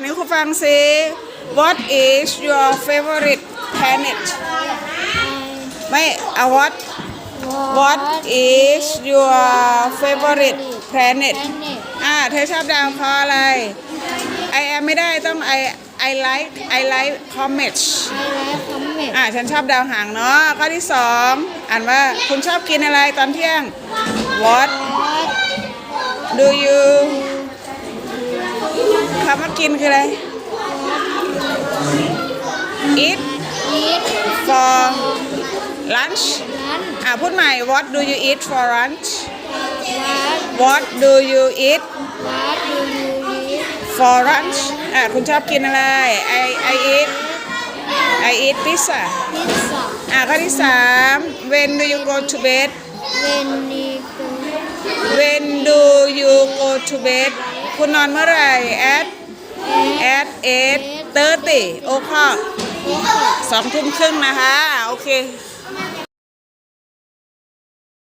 านให้ครูฟังซิ What is your favorite planet ไม่เอา what What is your favorite planet อ่าเธอชอบดาวเพราะอะไร I am ไม่ได้ต้อง I I like I like comets อ่าฉันชอบดาวหางเนาะข้อที่สองอ่านว่าคุณชอบกินอะไรตอนเที่ยง What กินคืออะไร eat for lunch อ่าพูดใหม่ What do you eat for lunch What do you eat for lunch อ่าคุณชอบกินอะไร I I eat I eat pizza อ่าข้อที่สาม When do you go to bed When do you go to bed คุณนอนเมื่อไหร่ at at eight thirty โอคสองทุ่มครึ่งนะคะ โอเค